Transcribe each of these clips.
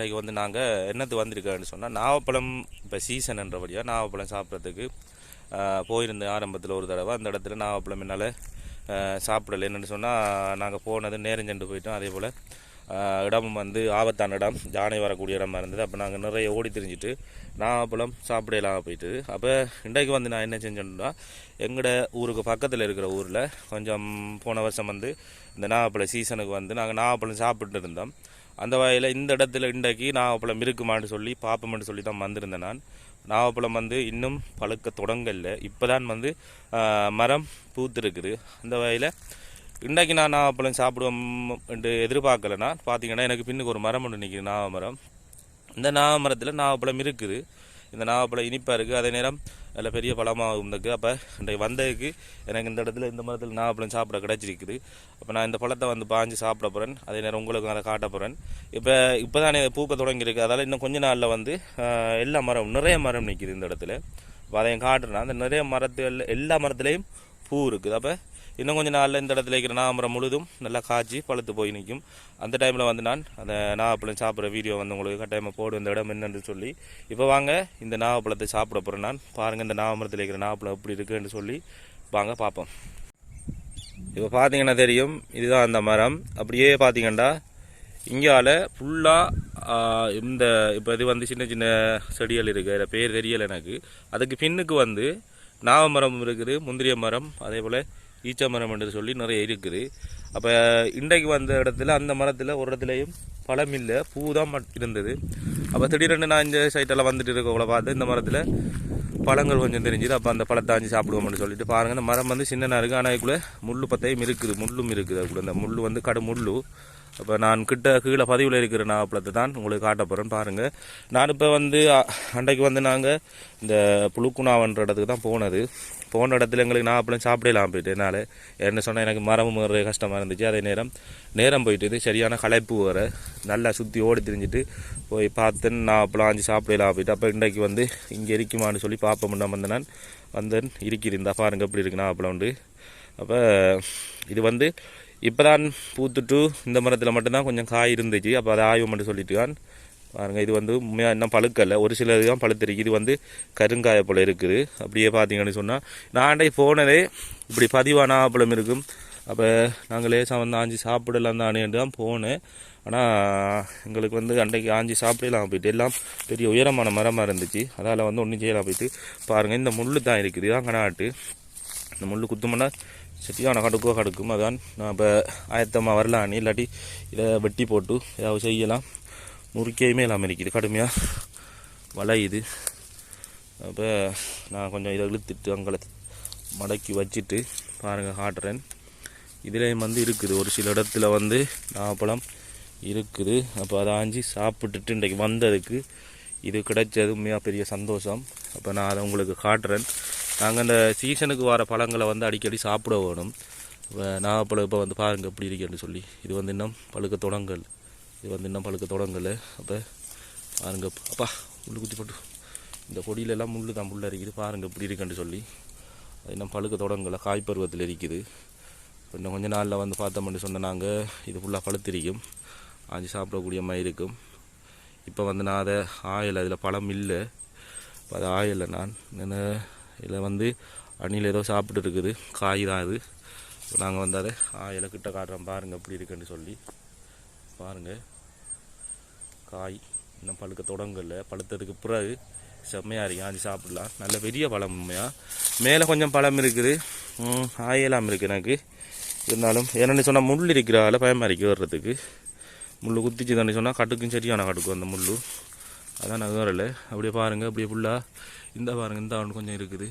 இன்றைக்கி வந்து நாங்கள் என்னது வந்திருக்கோன்னு சொன்னால் நாவப்பழம் இப்போ சீசன்ன்றபடியாக நாவப்பழம் சாப்பிட்றதுக்கு போயிருந்தேன் ஆரம்பத்தில் ஒரு தடவை அந்த இடத்துல நாவப்பழம் என்னால் சாப்பிடலை. என்னென்னு சொன்னால் நாங்கள் போனது நேரஞ்செண்டு போயிட்டோம். அதே போல் இடம் வந்து ஆபத்தான இடம் ஜானை வரக்கூடிய இடமா இருந்தது. அப்போ நாங்கள் நிறைய ஓடி திரிஞ்சிட்டு நாவப்பழம் சாப்பிடலாம் போயிட்டு அப்போ இன்றைக்கு வந்து நான் என்ன செஞ்சேன்னா எங்களோட ஊருக்கு பக்கத்தில் இருக்கிற ஊரில் கொஞ்சம் போன வருஷம் வந்து இந்த நாவப்பழ சீசனுக்கு வந்து நாங்கள் நாவப்பழம் சாப்பிட்டு இருந்தோம். அந்த வகையில் இந்த இடத்துல இன்றைக்கு நாவப்பழம் இருக்குமான்னு சொல்லி பார்ப்போம்னு சொல்லி தான் வந்திருந்தேன் நான். நாவப்பழம் வந்து இன்னும் பழுக்க தொடங்கல இப்போ தான் வந்து மரம் பூத்திருக்குது. அந்த வகையில் இன்றைக்கு நான் நாவப்பழம் சாப்பிடுவோம் என்று எதிர்பார்க்கலன்னா பார்த்தீங்கன்னா எனக்கு பின்னுக்கு ஒரு மரம் ஒன்று நிற்கிது நாவ மரம் இந்த நாவ மரத்தில் நாவப்பழம் இருக்குது. இந்த நாவப்பழம் இனிப்பாக இருக்குது அதே நேரம் அதில் பெரிய பழமாகவும் இருக்குது அப்போ இன்றைக்கு வந்ததுக்கு எனக்கு இந்த இடத்துல இந்த மரத்தில் நாவப்பழம் சாப்பிட கிடச்சிருக்குது. அப்போ நான் இந்த பழத்தை வந்து பாஞ்சு சாப்பிட போகிறேன் அதே நேரம் உங்களுக்கு அதை காட்ட போகிறேன் இப்போ இப்போ தான் பூக்க தொடங்கியிருக்கு. அதால் இன்னும் கொஞ்ச நாளில் வந்து எல்லா மரம் நிறைய மரம் நிற்கிது இந்த இடத்துல. அப்போ அதையும் காட்டுறேன். அந்த நிறைய மரத்தில் எல்லா மரத்துலேயும் பூ இருக்குது. அப்போ இன்னும் கொஞ்சம் நாளில் இந்த இடத்துல இருக்கிற நாமரம் முழுதும் நல்லா காய்ச்சி பழுத்து போய் நிற்கும். அந்த டைமில் வந்து நான் அந்த நாகப்பழம் சாப்பிட்ற வீடியோ வந்து உங்களுக்கு கட்டாயமாக போடு இந்த இடம் என்னன்னு சொல்லி. இப்போ வாங்க இந்த நாகப்பழத்தை சாப்பிட போகிறேன் நான். பாருங்கள் இந்த நாகமரத்தில் இருக்கிற நாகப்பழம் எப்படி இருக்குன்னு சொல்லி. வாங்க பார்ப்போம். இப்போ பார்த்தீங்கன்னா தெரியும் இதுதான் அந்த மரம். அப்படியே பார்த்தீங்கன்னா இங்கால ஃபுல்லாக இந்த இப்போ இது வந்து சின்ன சின்ன செடிகள் இருக்குது அதில் பேர் தெரியலை எனக்கு. அதுக்கு பின்னுக்கு வந்து நாவமரம் இருக்குது முந்திரிய மரம் அதே போல் ஈச்ச மரம் என்று சொல்லி நிறைய இருக்குது. அப்போ இன்றைக்கு வந்த இடத்துல அந்த மரத்தில் ஒரு இடத்துலையும் பழம் இல்லை பூ தான் மட்- இருந்தது. அப்போ திடீரென்று நான் இந்த சைட்டெல்லாம் வந்துட்டு இருக்கவங்கள பார்த்து இந்த மரத்தில் பழங்கள் கொஞ்சம் தெரிஞ்சுது அப்போ அந்த பழத்தை ஆஞ்சு சாப்பிடுவோம்னு சொல்லிட்டு பாருங்கள் இந்த மரம் வந்து சின்னதாக இருக்குது ஆனால் அதுக்குள்ளே முள்ளு பத்தையும் இருக்குது முள்ளும் இருக்குது அதுக்குள்ளே. இந்த முள் வந்து கடு முள்ளு. அப்போ நான் கிட்ட கீழே பதிவில் இருக்கிற நாவப்பழத்தை தான் உங்களுக்கு காட்ட போகிறேன் பாருங்கள் நான் இப்போ வந்து அன்றைக்கு வந்து நாங்கள் இந்த புழுக்குணாவன்ற இடத்துக்கு தான் போனது. போன இடத்துல எங்களுக்கு நாவப்பழம் சாப்பிடலாம் போயிட்டு என்னால். என்ன சொன்னால் எனக்கு மரம் ஏற கஷ்டமாக இருந்துச்சு. அதே நேரம் நேரம் போயிட்டு சரியான களைப்பு வர நல்லா சுற்றி ஓடி திரிஞ்சிட்டு போய் பார்த்து நாவப்பழம் ஆஞ்சு சாப்பிடலாம் போயிட்டு. அப்போ இன்றைக்கு வந்து இங்கே இருக்குமான்னு சொல்லி பார்ப்போம்னா வந்து நான் வந்தேன் இருக்கிறிருந்தா பாருங்க எப்படி இருக்கு நாவப்பழம் உண்டு அப்போ இது வந்து இப்போ தான் பூத்துட்டு இந்த மரத்தில் மட்டும்தான் கொஞ்சம் காய் இருந்துச்சு. அப்போ அதை ஆய்வு மட்டும் சொல்லிட்டுக்கான். பாருங்கள் இது வந்து உண்மையாக இன்னும் பழுக்கலை. ஒரு சில இதுதான் பழுத்திருக்கு. இது வந்து கருங்காய போல் இருக்குது. அப்படியே பார்த்தீங்கன்னு சொன்னால் நான் போனதே இப்படி பதிவான ஆப்பளம் இருக்கும். அப்போ நாங்கள் லேசாக வந்து ஆஞ்சி சாப்பிடலாம் தானே தான் போனேன். ஆனால் எங்களுக்கு வந்து அன்றைக்கு ஆஞ்சி சாப்பிடலாம் போயிட்டு எல்லாம் பெரிய உயரமான மரமாக இருந்துச்சு. அதால் வந்து ஒன்றும் செய்யலாம் போயிட்டு. பாருங்கள் இந்த முள்ளு தான் இருக்குது. இதான் கனாட்டு இந்த முள் குத்துமன்னா செட்டியான கடுக்கோ கடுக்கும். அதான் நான் இப்போ ஆயத்தமாக வரலான்னு இல்லாட்டி இதை வெட்டி போட்டு ஏதாவது செய்யலாம். முறுக்கையுமே இல்லாமல் இருக்குது. கடுமையாக வளையுது. அப்போ நான் கொஞ்சம் இதை இழுத்துட்டு அங்கே மடக்கி வச்சுட்டு பாருங்கள் காட்டுறேன். இதுலேயும் வந்து இருக்குது. ஒரு சில இடத்துல வந்து நாப்பழம் இருக்குது. அப்போ அதை ஆஞ்சி சாப்பிட்டுட்டு இன்றைக்கு வந்ததுக்கு இது கிடைச்சது உண்மையாக பெரிய சந்தோஷம். அப்போ நான் அதை உங்களுக்கு காட்டுறேன். நாங்கள் இந்த சீசனுக்கு வர பழங்களை வந்து அடிக்கடி சாப்பிட வேணும். இப்போ நாகப்பழம் இப்போ வந்து பாருங்கள் எப்படி இருக்குன்னு சொல்லி. இது வந்து இன்னும் பழுக்க தொடங்கல். இது வந்து இன்னும் பழுக்க தொடங்கலை. அப்போ பாருங்க அப்பா முள் குத்தி போட்டு. இந்த கொடியிலெல்லாம் முள் முள்ளு தான் முள்ள இருக்குது பாருங்க இப்படி இருக்குன்னு சொல்லி. அது இன்னும் பழுக்க தொடங்கலை காய் பருவத்தில் இருக்குது. இன்னும் கொஞ்ச நாளில் வந்து பார்த்தோம்னு சொன்ன நாங்கள் இது ஃபுல்லாக பழுத்திரிக்கும். ஆஞ்சு சாப்பிடக்கூடிய மாதிரி இருக்கும். இப்போ வந்து நான் அதை ஆயில் அதில் பழம் இல்லை. இப்போ அதை ஆயில் நான். என்ன இதில் வந்து அணியில் ஏதோ சாப்பிட்டு இருக்குது. காய் தான் அது நாங்கள் வந்து அதை ஆயலை கிட்ட காட்டுறோம் பாருங்கள் எப்படி இருக்குன்னு சொல்லி. பாருங்கள் காய் இன்னும் பழுக்க தொடங்கல. பழுத்ததுக்கு பிறகு செம்மையாக இருக்கு. ஆஞ்சி சாப்பிடலாம். நல்ல பெரிய பழம் உண்மையாக மேலே கொஞ்சம் பழம் இருக்குது. ஆயலாம் இருக்குது எனக்கு. இருந்தாலும் என்னென்னு சொன்னால் முள் இருக்கிறால பயமாக இருக்கு வர்றதுக்கு முள் குத்திச்சு தானே சொன்னால் கட்டுக்கும் சரியான கட்டுக்கும் அந்த முள். அதான் நான் வரல அப்படியே பாருங்கள் அப்படியே ஃபுல்லாக இந்த பாருங்கள் இந்த ஒன்று கொஞ்சம் இருக்குது.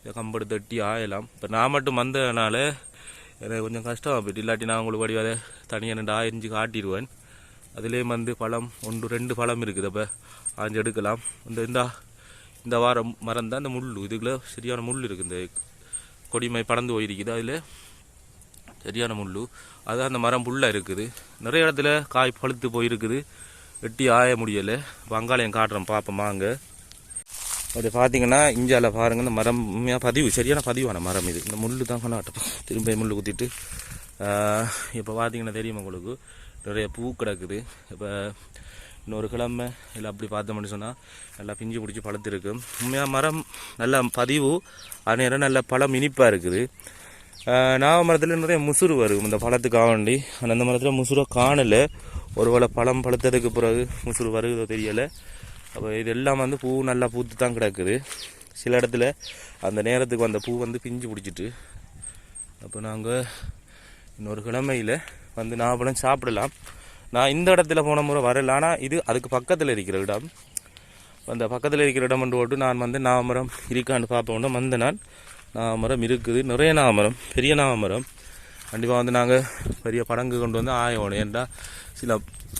இதை கம்படு தட்டி ஆயலாம். இப்போ நான் மட்டும் வந்ததுனால எனக்கு கொஞ்சம் கஷ்டமாக போயிட்டு இல்லாட்டி நான் உங்களுக்கு வடிவாத தனியாக ரெண்டு ஆயிரஞ்சு காட்டிடுவேன். அதுலேயும் வந்து பழம் ஒன்று ரெண்டு பழம் இருக்குது. அப்போ ஆஞ்சு எடுக்கலாம். இந்த இந்த இந்த வாரம் மரம் தான் இந்த முள் இதுக்குள்ளே சரியான முள் இருக்குது இந்த கொடிமை பறந்து போயிருக்குது. அதில் சரியான முள். அது அந்த மரம் புல்லாக இருக்குது. நிறைய இடத்துல காய் பழுத்து போயிருக்குது. வெட்டி ஆய முடியலை. வங்காளம் காட்டுறோம் பார்ப்போம் வாங்க. அப்படி பார்த்தீங்கன்னா இஞ்சால பாருங்க இந்த மரம் உண்மையாக பதிவு சரியான பதிவான மரம் இது. இந்த முள்ளு தான் கொண்டாட்டம். திரும்ப முள் குத்திட்டு இப்போ பார்த்தீங்கன்னா தெரியும் உங்களுக்கு? நிறைய பூ கிடக்குது. இப்போ இன்னொரு கிழமை இல்லை அப்படி பார்த்தோம்னு சொன்னால் நல்லா பிஞ்சு பிடிச்சி பழுத்திருக்கு. உண்மையாக மரம் நல்லா பதிவு. அந்நேரம் நல்ல பழம் இனிப்பாக இருக்குது. நாவ மரத்தில் நிறைய முசுறு வரும். இந்த பழத்துக்காக வேண்டி. ஆனால் அந்த மரத்தில் முசுரை காணலை. ஒருவேளை பழம் பழுத்ததுக்கு பிறகு முசுறு வருகிறதோ தெரியலை. அப்போ இது எல்லாம் வந்து பூ நல்லா பூத்து தான் கிடக்குது. சில இடத்துல அந்த நேரத்துக்கு அந்த பூ வந்து பிஞ்சு பிடிச்சிட்டு அப்போ நாங்கள் இன்னொரு கிழமையில் வந்து நாவப்பழம் சாப்பிடலாம். நான் இந்த இடத்துல போன முறை வரல ஆனால் இது அதுக்கு பக்கத்தில் இருக்கிற இடம். அந்த பக்கத்தில் இருக்கிற இடம் கொண்டு போட்டு நான் வந்து நாமரம் இருக்கான்னு பார்ப்போம்னா வந்து நான் நாமரம் இருக்குது நிறைய நாமரம் பெரிய நாமரம். கண்டிப்பாக வந்து நாங்கள் பெரிய படங்கு கொண்டு வந்து ஆயோணும் ஏன்டா சில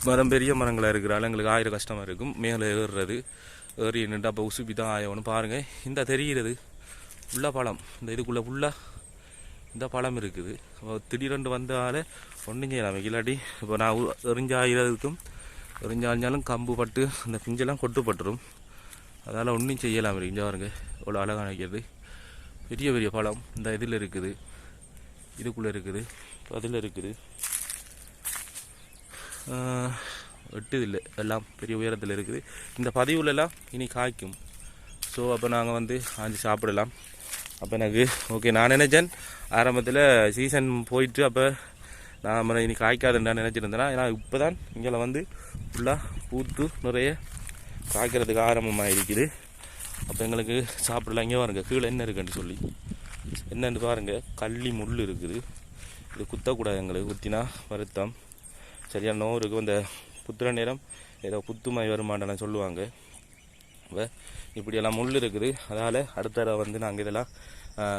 மரம் பெரிய மரங்களாக இருக்கிறாள் எங்களுக்கு ஆயிரம் கஷ்டமாக இருக்கும். மேலே ஏறுறது ஏறி நின்று அப்போ உசுப்பி தான் ஆயோணும் பாருங்கள் இந்த தெரிகிறது உள்ள பழம். இந்த இதுக்குள்ளே ஃபுல்லாக இந்த பழம் இருக்குது. திடீரென்று வந்தாலே ஒன்றும் செய்யலாம் இல்லாட்டி இப்போ நான் எரிஞ்சாயிரதுக்கும் எறிஞ்சாயிரதுக்கும் கம்பு பட்டு அந்த பிஞ்செல்லாம் கொட்டுப்பட்டுரும் அதால் ஒன்றும் செய்யலாம் இங்கே பாருங்க இவ்வளோ அழகாக நினைக்கிறது. பெரிய பெரிய பழம் இந்த இதில் இருக்குது. இதுக்குள்ளே இருக்குது அதில் இருக்குது. ஆஹ், வெட்டுதில்லை. எல்லாம் பெரிய உயரத்தில் இருக்குது. இந்த பதிவுலலாம் இனி காய்க்கும். ஸோ அப்போ நாங்கள் வந்து ஆஞ்சு சாப்பிடலாம். அப்போ எனக்கு ஓகே நான் நினச்சேன் ஆரம்பத்தில் சீசன் போயிட்டு அப்போ நான் அப்புறம் இனி காய்க்காதுன்னு நினச்சிருந்தேன்னா ஏன்னா இப்போ தான் இங்கே வந்து ஃபுல்லாக பூத்து நிறைய காய்க்கிறதுக்கு ஆரம்பமாக இருக்குது அப்போ எங்களுக்கு சாப்பிடலாம். இங்கே பாருங்க கீழே என்ன இருக்குன்னு சொல்லி. என்னன்னு பாருங்கள் கள்ளி முள் இருக்குது. இது குத்தக்கூடாது எங்களுக்கு குத்தினா வருத்தம். சரியான நோவு இருக்கும் இந்த குத்துற நேரம் ஏதோ குத்துமாய் வருமானன்னு சொல்லுவாங்க. இப்போ இப்படியெல்லாம் முள் இருக்குது. அதால் அடுத்த தடவை வந்து நாங்கள் இதெல்லாம்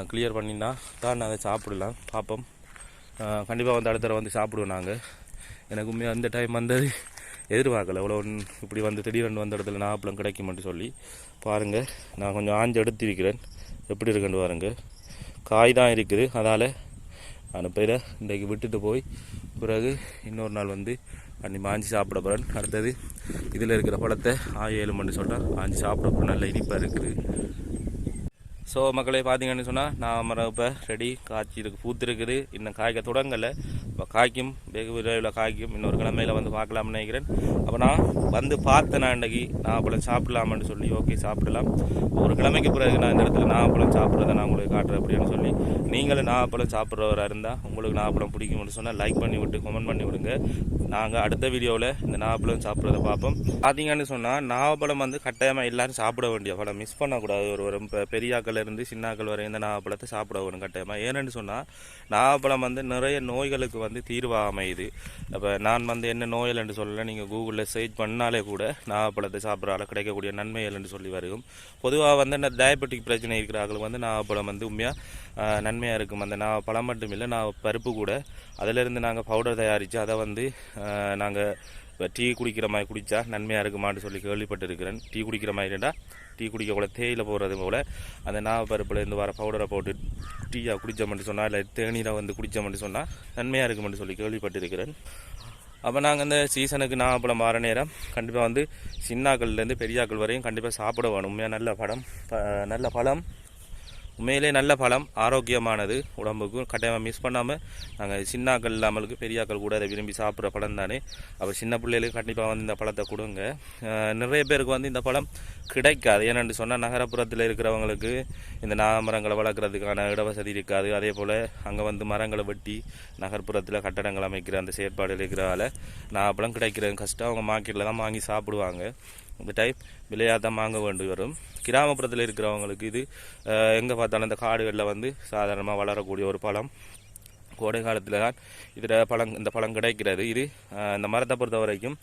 கிளியர் பண்ணினா தான் அதை சாப்பிடலாம். பார்ப்போம் கண்டிப்பாக வந்து அடுத்த தடவை வந்து சாப்பிடுவோம் நாங்கள் எனக்கு உண்மையாக அந்த டைம் வந்தது எதிர்பார்க்கல. இவ்வளோ இப்படி வந்து திடீரென்று வந்த இடத்துல நாப்பளம் கிடைக்குமென்று சொல்லி பாருங்கள் நான் கொஞ்சம் ஆஞ்சு எடுத்து வைக்கிறேன். எப்படி இருக்குன்னு பாருங்கள் காய் தான் இருக்குது. அதால் அனுப்பையில் இன்றைக்கு விட்டுட்டு போய் பிறகு இன்னொரு நாள் வந்து அன்னி மாஞ்சி சாப்பிட போகிறேன் அடுத்தது இதில் இருக்கிற பழத்தை ஆய் ஏழு மணி சொல்கிறேன் ஆஞ்சி சாப்பிட போகிறேன் நல்ல இனிப்பாக இருக்குது. ஸோ மக்களே பார்த்தீங்கன்னு சொன்னால் நான் மரம் இப்போ ரெடி காய்ச்சி இருக்கு பூத்திருக்குது. இன்னும் காய்க்க தொடங்கலை. இப்போ காய்க்கும். வெகு விரைவில் காய்க்கும். இன்னொரு கிழமையில வந்து பார்க்கலாம்னு நினைக்கிறேன். அப்போ நான் வந்து பார்த்தேன் நான் இன்றைக்கி நாகப்பழம் சாப்பிடலாமான்னு சொல்லி ஓகே சாப்பிடலாம். ஒரு கிழமைக்கு பிறகு நான் இந்த இடத்துல நாகப்பழம் சாப்பிட்றதை நான் உங்களுக்கு காட்டுறேன் அப்படின்னு சொல்லி. நீங்களும் நாகப்பழம் சாப்பிட்றவராக இருந்தால் உங்களுக்கு நாகப்பழம் பிடிக்கும்னு சொன்னால் லைக் பண்ணி விட்டு கமெண்ட் பண்ணி விடுங்க. நாங்கள் அடுத்த வீடியோவில் இந்த நாகப்பழம் சாப்பிட்றத பார்ப்போம். பார்த்தீங்கன்னு சொன்னால் நாகப்பழம் வந்து கட்டாயமாக எல்லாரும் சாப்பிட வேண்டிய பழம் மிஸ் பண்ணக்கூடாது. ஒரு ஒரு பெரியாக்கள் இருந்து சின்னாக்கள் வரை இந்த நாகப்பழத்தை சாப்பிட வேணும் கட்டாயமாக ஏன்னு சொன்னால் நாகப்பழம் வந்து நிறைய நோய்களுக்கு வந்து தீர்வாக அமையுது. அப்போ நான் வந்து என்ன நோய்கள் என்று சொல்லலை நீங்கள் கூகுளில் சர்ச் பண்ணாலே கூட நாகப்பழத்தை சாப்பிட்றால கிடைக்கக்கூடிய நன்மைகள் என்று சொல்லி வரும் பொதுவாக வந்து இந்த டயபெட்டிக் பிரச்சனை இருக்கிறவங்களுக்கு வந்து நாகப்பழம் வந்து உண்மையாக நன்மையாக இருக்கும். அந்த நான் பழம் மட்டும் இல்லை நான் பருப்பு கூட. அதிலிருந்து நாங்கள் பவுடர் தயாரித்து அதை வந்து நாங்கள் இப்போ டீ குடிக்கிற மாதிரி குடித்தா நன்மையாக இருக்குமான்னு சொல்லி கேள்விப்பட்டிருக்கிறேன். டீ குடிக்கிற மாதிரி இருந்தால் டீ குடிக்க கூட தேயிலை போடுறது போல் அந்த நாகப்பருப்புலேருந்து வர பவுடரை போட்டு டீயாக குடித்தோம்னு சொன்னால் இல்லை தேநீரை வந்து குடித்தோம்னு சொன்னால் நன்மையாக இருக்குமென்று சொல்லி கேள்விப்பட்டிருக்கிறேன். அப்போ நாங்கள் இந்த சீசனுக்கு நாகப்பழம் மாற நேரம் கண்டிப்பாக வந்து சின்னாக்கள்லேருந்து பெரியாக்கள் வரையும் கண்டிப்பாக சாப்பிட வேணும். உண்மையாக நல்ல பழம் நல்ல பழம். உண்மையிலே நல்ல பழம் ஆரோக்கியமானது உடம்புக்கு கட்டாயமாக மிஸ் பண்ணாமல் நாங்கள் சின்னாக்கள் இல்லாமலுக்கு பெரியாக்கள் கூட அதை விரும்பி சாப்பிட்ற பழம் தானே. அப்போ சின்ன பிள்ளைகளுக்கு கண்டிப்பாக வந்து இந்த பழத்தை கொடுங்க. நிறைய பேருக்கு வந்து இந்த பழம் கிடைக்காது. ஏன்னு சொன்னால் நகரப்புறத்தில் இருக்கிறவங்களுக்கு இந்த நாமரங்களை வளர்க்குறதுக்கான இடவசதி இருக்காது. அதே போல் அங்கே வந்து மரங்களை வெட்டி நகர்ப்புறத்தில் கட்டடங்கள் அமைக்கிற அந்த செயற்பாடு இருக்கிறதால நாகப்பழம் கிடைக்கிறது கஷ்டம். அவங்க மார்க்கெட்டில் தான் வாங்கி சாப்பிடுவாங்க. இந்த டைப் விலையாக தான் வாங்க வேண்டி வரும் கிராமப்புறத்தில் இருக்கிறவங்களுக்கு இது எங்கே பார்த்தாலும் இந்த காடுகளில் வந்து சாதாரணமாக வளரக்கூடிய ஒரு பழம். கோடை காலத்தில் தான் இதில் பழம் இந்த பழம் கிடைக்கிறது. இது இந்த மரத்தை பொறுத்த வரைக்கும்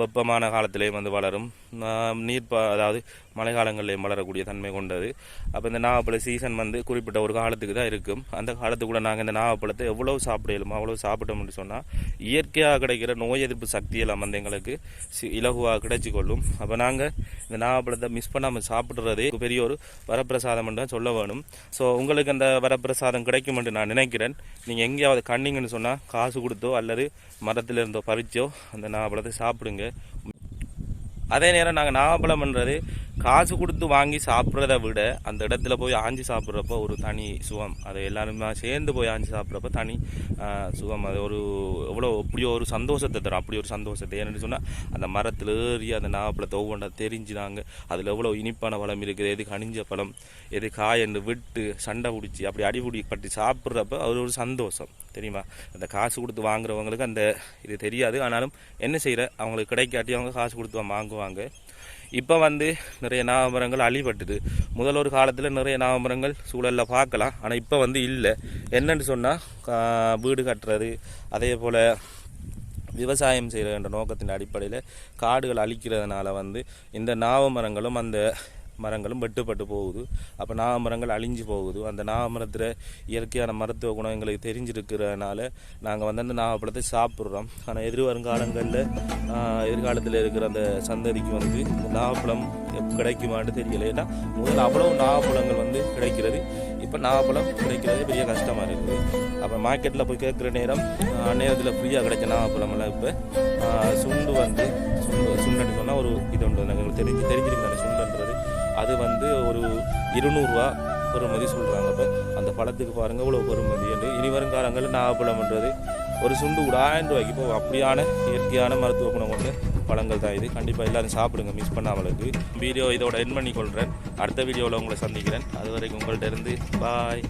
வெப்பமான காலத்திலேயும் வந்து வளரும். நீர் அதாவது மழை காலங்களிலேயும் வளரக்கூடிய தன்மை கொண்டது. அப்போ இந்த நாவப்பழ சீசன் வந்து குறிப்பிட்ட ஒரு காலத்துக்கு தான் இருக்கும். அந்த காலத்துக்குள்ள நாங்கள் இந்த நாவப்பழத்தை எவ்வளோ சாப்பிடலுமோ அவ்வளோ சாப்பிட்டோம்னு சொன்னால் இயற்கையாக கிடைக்கிற நோய் எதிர்ப்பு சக்தி எல்லாம் வந்து எங்களுக்கு சி- இலகுவாக கிடைச்சி கொள்ளும் அப்போ நாங்கள் இந்த நாவப்பழத்தை மிஸ் பண்ணாமல் சாப்பிட்றதே பெரிய ஒரு வரப்பிரசாதம் தான் சொல்ல வேணும். ஸோ உங்களுக்கு அந்த வரப்பிரசாதம் கிடைக்கும் என்று நான் நினைக்கிறேன். நீங்கள் எங்கேயாவது கண்ணிங்கன்னு சொன்னால் காசு கொடுத்தோ அல்லது மரத்தில் இருந்தோ பறிச்சோ அந்த நாவப்பழத்தை சாப்பிடுங்க. அதே நேரம் நாங்கள் நாகப்பழம்ன்றது காசு கொடுத்து வாங்கி சாப்பிட்றத விட அந்த இடத்துல போய் ஆஞ்சி சாப்பிட்றப்ப ஒரு தனி சுகம். அது எல்லாருமே சேர்ந்து போய் ஆஞ்சி சாப்பிட்றப்ப தனி சுகம். அது ஒரு எவ்வளோ அப்படியோ ஒரு சந்தோஷத்தை தரும். அப்படி ஒரு சந்தோஷத்தை. ஏன்னு சொன்னால் அந்த மரத்தில் ஏறி அந்த நாகப்பழத்தை ஒவ்வொன்றா தெரிஞ்சுனாங்க. அதில் எவ்வளோ இனிப்பான பழம் இருக்குது எது கனிஞ்ச பழம் எது காயன்னு விட்டு சண்டை பிடிச்சி அப்படி அடிபுடி பட்டி சாப்பிட்றப்ப அது ஒரு சந்தோஷம். தெரியுமா? அந்த காசு கொடுத்து வாங்குறவங்களுக்கு அந்த இது தெரியாது. ஆனாலும் என்ன செய்கிற அவங்களுக்கு கிடைக்காட்டி அவங்க காசு கொடுத்து வாங்குவாங்க. இப்போ வந்து நிறைய நாவமரங்கள் அழிபட்டுது. முதல் ஒரு காலத்தில் நிறைய நாவமரங்கள் சூழலில் பார்க்கலாம். ஆனால் இப்போ வந்து இல்லை. என்னன்னு சொன்னால் வீடு கட்டுறது அதே போல் விவசாயம் செய்கிற என்ற நோக்கத்தின் அடிப்படையில் காடுகள் அழிக்கிறதுனால வந்து இந்த நாவமரங்களும் அந்த மரங்களும் வெட்டுப்பட்டு போகுது. அப்போ நாவமரங்கள் அழிஞ்சு போகுது. அந்த நாகமரத்தில் இயற்கையான மருத்துவ குணம் எங்களுக்கு தெரிஞ்சிருக்கிறதுனால நாங்கள் வந்து அந்த நாகப்பழத்தை சாப்பிட்றோம். ஆனால் எதிர் வருங்காலங்களில் எதிர்காலத்தில் இருக்கிற அந்த சந்ததிக்கு வந்து நாகப்பழம் கிடைக்குமான்னு தெரியல. ஏன்னா முதல்ல அவ்வளோ நாகப்பழங்கள் வந்து கிடைக்கிறது. இப்போ நாகப்பழம் கிடைக்கிறது பெரிய கஷ்டமாக இருக்குது. அப்போ மார்க்கெட்டில் போய் கேட்குற நேரம் நேரத்தில் ஃப்ரீயாக கிடைச்ச நாகப்பழமெல்லாம் இப்போ சுண்டு வந்து சுண்டு சுண்டுன்னு சொன்னால் ஒரு இது உண்டு. எங்களுக்கு தெரிஞ்சு தெரிஞ்சிருக்கு அது வந்து ஒரு இருநூறுவா பெறுமதி சொல்கிறாங்க இப்போ. அந்த பழத்துக்கு பாருங்கள் இவ்வளோ பெறுமதி என்று. இனி வருங்காலங்களில் நாகப்பழம்ன்றது ஒரு சுண்டு கூட ஆயிரம் ரூபாய்க்கு இப்போ அப்படியான இயற்கையான மருத்துவ குணம் கொண்டு பழங்கள் தான் இது. கண்டிப்பாக எல்லாரும் சாப்பிடுங்க மிஸ் பண்ணாமலுக்கு வீடியோ இதோட என் பண்ணி கொள்கிறேன் அடுத்த வீடியோவில் உங்களை சந்திக்கிறேன். அது வரைக்கும் உங்கள்கிட்ட இருந்து பாய்